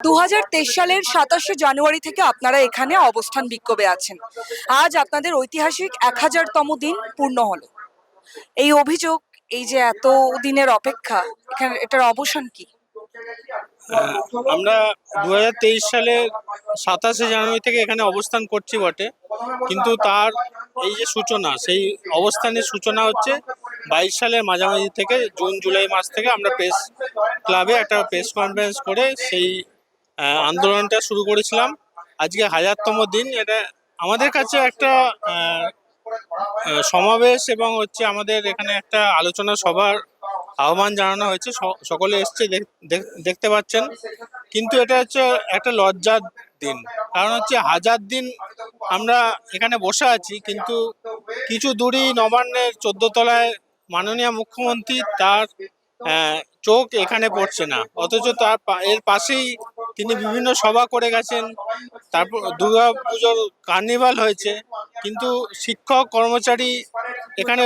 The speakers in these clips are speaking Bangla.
দু হাজার তেইশ সালের সাতাশে জানুয়ারি থেকে আপনারা এখানে অবস্থান বিক্ষোভে আছেন। আজ আপনাদের ঐতিহাসিক এক হাজারতম দিন পূর্ণ হলো। এই অভিযোগ, এই যে এত দিনের অপেক্ষা, এখানে এটার অবসান কি? আমরা দু সালের সাতাশে জানুয়ারি থেকে এখানে অবস্থান করছি বটে। কিন্তু তার এই যে সূচনা, সেই অবস্থানের সূচনা হচ্ছে বাইশ সালের মাঝামাঝি থেকে জুন, জুলাই মাস থেকে আমরা প্রেস ক্লাবে একটা প্রেস কনফারেন্স করে সেই আন্দোলনটা শুরু করেছিলাম। আজকে হাজারতম দিন। এটা আমাদের কাছে একটা সমাবেশ এবং হচ্ছে আমাদের এখানে একটা আলোচনা সভার আহ্বান জানানো হয়েছে। সকলে এসছে, দেখ- দেখ- দেখতে পাচ্ছেন। কিন্তু এটা হচ্ছে একটা লজ্জার দিন। কারণ হচ্ছে হাজার দিন আমরা এখানে বসে আছি, কিন্তু কিছু দূরই নবান্নের চোদ্দ তলায় মাননীয় মুখ্যমন্ত্রী তার চোখ এখানে পড়ছে না। অথচ তার এর পাশেই তিনি বিভিন্ন সভা করে গেছেন, তারপর দুর্গা পুজোর কার্নিভাল হয়েছে, কিন্তু শিক্ষক, কর্মচারী এখানে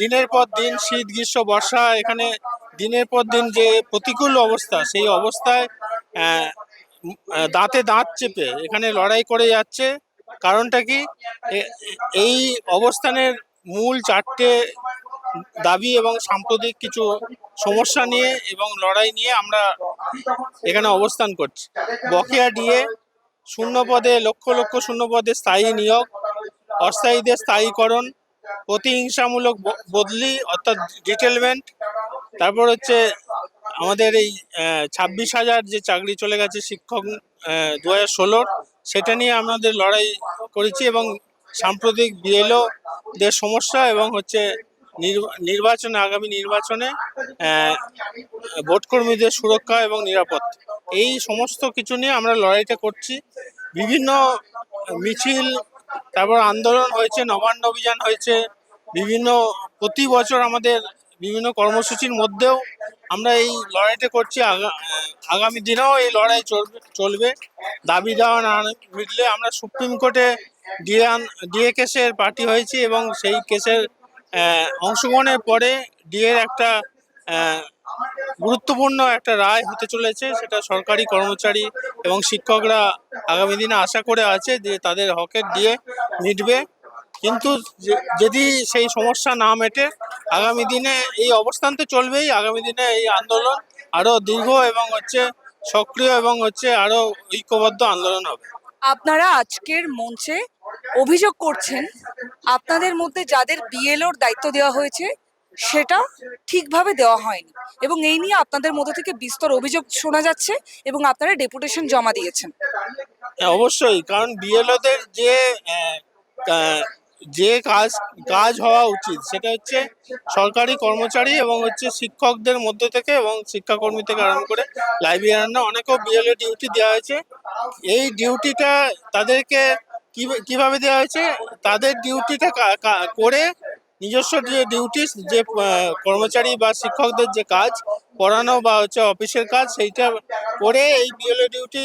দিনের পর দিন শীত, গ্রীষ্ম, বর্ষা, এখানে দিনের পর দিন যে প্রতিকূল অবস্থা, সেই অবস্থায় দাঁতে দাঁত চেপে এখানে লড়াই করে যাচ্ছে। কারণটা কি? এই অবস্থানের মূল চারটে দাবি এবং সাম্প্রতিক কিছু সমস্যা নিয়ে এবং লড়াই নিয়ে আমরা এখানে অবস্থান করছি। বকেয়া ডিএ শূন্য পদে লক্ষ লক্ষ শূন্য পদে স্থায়ী নিয়োগ, অস্থায়ীদের স্থায়ীকরণ, প্রতিহিংসামূলক বদলি অর্থাৎ ডিটেলমেন্ট তারপর হচ্ছে আমাদের এই ছাব্বিশ হাজার যে চাকরি চলে গেছে শিক্ষক দু হাজার ষোলোর, সেটা নিয়ে আমাদের লড়াই করেছি এবং সাম্প্রতিক বিএলওদের সমস্যা এবং হচ্ছে নির্বাচনে, আগামী নির্বাচনে ভোটকর্মীদের সুরক্ষা এবং নিরাপত্তা এই সমস্ত কিছু নিয়ে আমরা লড়াইটা করছি। বিভিন্ন মিছিল, তারপর আন্দোলন হয়েছে, নবান্ন অভিযান হয়েছে। বিভিন্ন প্রতি বছর আমাদের বিভিন্ন কর্মসূচির মধ্যেও আমরা এই লড়াইটা করছি। আগামী দিনেও এই লড়াই চলবে চলবে। দাবি দেওয়া না মিটলে আমরা সুপ্রিম কোর্টে ডিএ ডিএ কেসের পার্টি হয়েছি এবং সেই কেসের অংশগ্রহণের পরে ডিএর একটা গুরুত্বপূর্ণ একটা রায় হতে চলেছে, সেটা সরকারি কর্মচারী এবং শিক্ষকরা আগামী দিনে আশা করে আছে যে তাদের হকের দিয়ে মিটবে। কিন্তু যদি সেই সমস্যা না মেটে, আগামী দিনে এই অবস্থান তো চলবেই, আগামী দিনে এই আন্দোলন আরও দীর্ঘ এবং হচ্ছে সক্রিয় এবং হচ্ছে আরও ঐক্যবদ্ধ আন্দোলন হবে। আপনারা আজকের মঞ্চে অভিযোগ করছেন আপনাদের মধ্যে যাদের বিএলওর দায়িত্ব দেওয়া হয়েছে সেটা ঠিকভাবে দেওয়া হয়নি। এবং এই নিয়ে আপনাদের মধ্যে থেকে বিস্তর অভিযোগ শোনা যাচ্ছে এবং আপনারা ডেপুটেশন জমা দিয়েছেন। হ্যাঁ, অবশ্যই। কারণ বিএলওদের যে যে কাজ কাজ হওয়া উচিত সেটা হচ্ছে সরকারি কর্মচারী এবং হচ্ছে শিক্ষকদের মধ্যে থেকে এবং শিক্ষাকর্মী থেকে আরম্ভ করে লাইব্রেরিয়ানরা অনেকেও বিএলও ডিউটি দেওয়া হয়েছে। এই ডিউটিটা তাদেরকে কীভাবে দেওয়া হয়েছে? তাদের ডিউটিটা করে নিজস্ব যে ডিউটি যে কর্মচারী বা শিক্ষকদের যে কাজ, পড়ানো বা হচ্ছে অফিসের কাজ, সেইটা করে এই বিএলও ডিউটি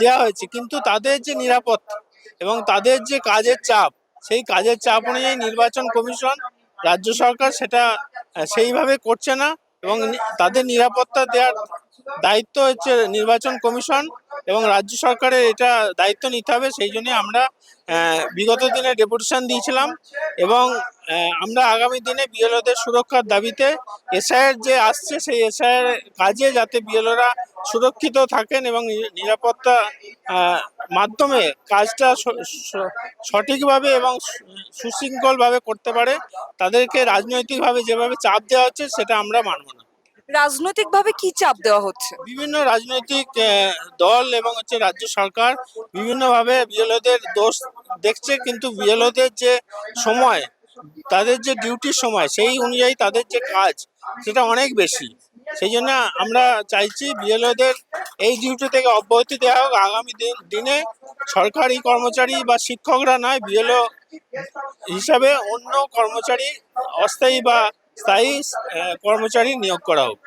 দেওয়া হয়েছে। কিন্তু তাদের যে নিরাপত্তা এবং তাদের যে কাজের চাপ, সেই কাজের চাপ অনুযায়ী নির্বাচন কমিশন, রাজ্য সরকার সেটা সেইভাবে করছে না এবং তাদের নিরাপত্তা দেওয়ার দায়িত্ব হচ্ছে নির্বাচন কমিশন এবং রাজ্য সরকারের এটা দায়িত্ব নিতে হবে, সেই জন্য আমরা বিগত দিনে ডেপুটেশন দিয়েছিলাম এবং আমরা আগামী দিনে বিএলওদের সুরক্ষার দাবিতে এসআইয়ের যে আসছে, সেই এসআইয়ের কাজে যাতে বিএলওরা সুরক্ষিত থাকেন এবং নিরাপত্তা মাধ্যমে কাজটা সঠিকভাবে এবং সুশৃঙ্খলভাবে করতে পারে, তাদেরকে রাজনৈতিকভাবে যেভাবে চাপ দেওয়া হচ্ছে, সেটা আমরা মানব না। রাজনৈতিকভাবে কি চাপ দেওয়া হচ্ছে? বিভিন্ন রাজনৈতিক দল এবং হচ্ছে রাজ্য সরকার বিভিন্নভাবে বিএলওদের দোষ দেখছে, কিন্তু বিএলওদের যে সময়, তাদের যে ডিউটির সময়, সেই অনুযায়ী তাদের যে কাজ, সেটা অনেক বেশি। সেই জন্য আমরা চাইছি বিএলওদের এই ডিউটি থেকে অব্যাহতি দেওয়া হোক। আগামী দিন সরকারি কর্মচারী বা শিক্ষকরা নয়, বিএলও হিসাবে অন্য কর্মচারী, অস্থায়ী বা স্থায়ী কর্মচারী নিয়োগ করা হোক।